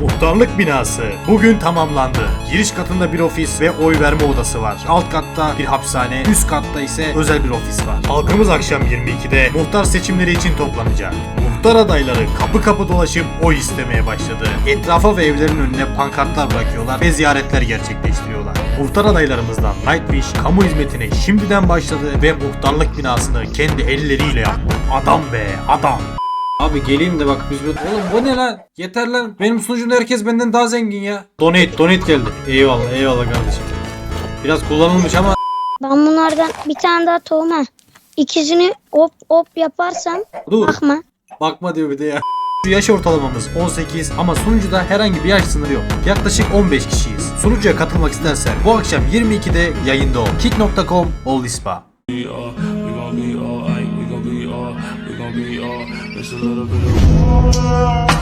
Muhtarlık binası bugün tamamlandı. Giriş katında bir ofis ve oy verme odası var. Alt katta bir hapishane, üst katta ise özel bir ofis var. Halkımız akşam 22'de muhtar seçimleri için toplanacak. Muhtar adayları kapı kapı dolaşıp oy istemeye başladı. Etrafa ve evlerin önüne pankartlar bırakıyorlar ve ziyaretler gerçekleştiriyorlar. Muhtar adaylarımızdan Nightwish kamu hizmetine şimdiden başladı ve muhtarlık binasını kendi elleriyle yaptı. Adam be adam. Abi geleyim de bak biz. Oğlum bu ne lan? Yeter lan. Benim sunucumda herkes benden daha zengin ya. Donate, donate geldi. Eyvallah, eyvallah kardeşim. Biraz kullanılmış ama Ben bunlardan bir tane daha tohum ha. İkisini hop hop yaparsam dur. bakma. Bakma diyor bir de ya. Yaş ortalamamız 18 ama sunucuda herhangi bir yaş sınırı yok. Yaklaşık 15 kişiyiz. Sunucuya katılmak istersen bu akşam 22'de yayında ol. Kick.com Olispa. We are, we alright, we gon' me, oh, it's a little bit of...